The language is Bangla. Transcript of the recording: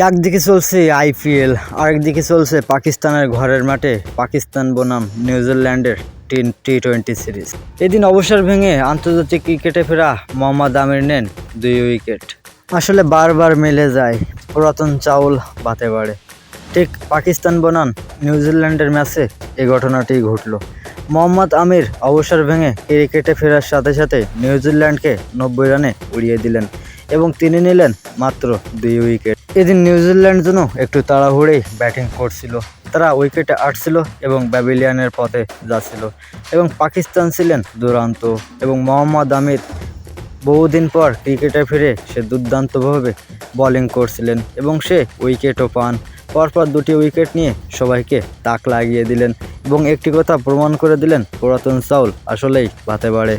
একদিকে চলছে আইপিএল, আরেকদিকে চলছে পাকিস্তানের ঘরের মাঠে পাকিস্তান বনাম নিউজিল্যান্ডের টি টি টোয়েন্টি সিরিজ। এদিন অবসর ভেঙে আন্তর্জাতিক ক্রিকেটে ফেরা মোহাম্মদ আমির নেন দুই উইকেট। আসলে বারবার মিলে যায়, পুরাতন চাউল বাতে বাড়ে। ঠিক পাকিস্তান বনাম নিউজিল্যান্ডের ম্যাচে এই ঘটনাটি ঘটল। মোহাম্মদ আমির অবসর ভেঙে ক্রিকেটে ফেরার সাথে সাথে নিউজিল্যান্ডকে নব্বই রানে উড়িয়ে দিলেন এবং তিনি নিলেন মাত্র দুই উইকেট। এদিন নিউজিল্যান্ড যেন একটু তাড়াহুড়োই ব্যাটিং করছিল। তারা উইকেটে আটছিল এবং ব্যাবিলিয়ানের পথে যাচ্ছিল এবং পাকিস্তান ছিলেন দুরান্ত এবং মোহাম্মদ আমির বহুদিন পর ক্রিকেটে ফিরে সে দুর্দান্তভাবে বোলিং করছিলেন এবং সে উইকেটও পান। পরপর দুটি উইকেট নিয়ে সবাইকে তাক লাগিয়ে দিলেন এবং একটি কথা প্রমাণ করে দিলেন পুরাতন চাউল আসলেই ভাতে বাড়ে।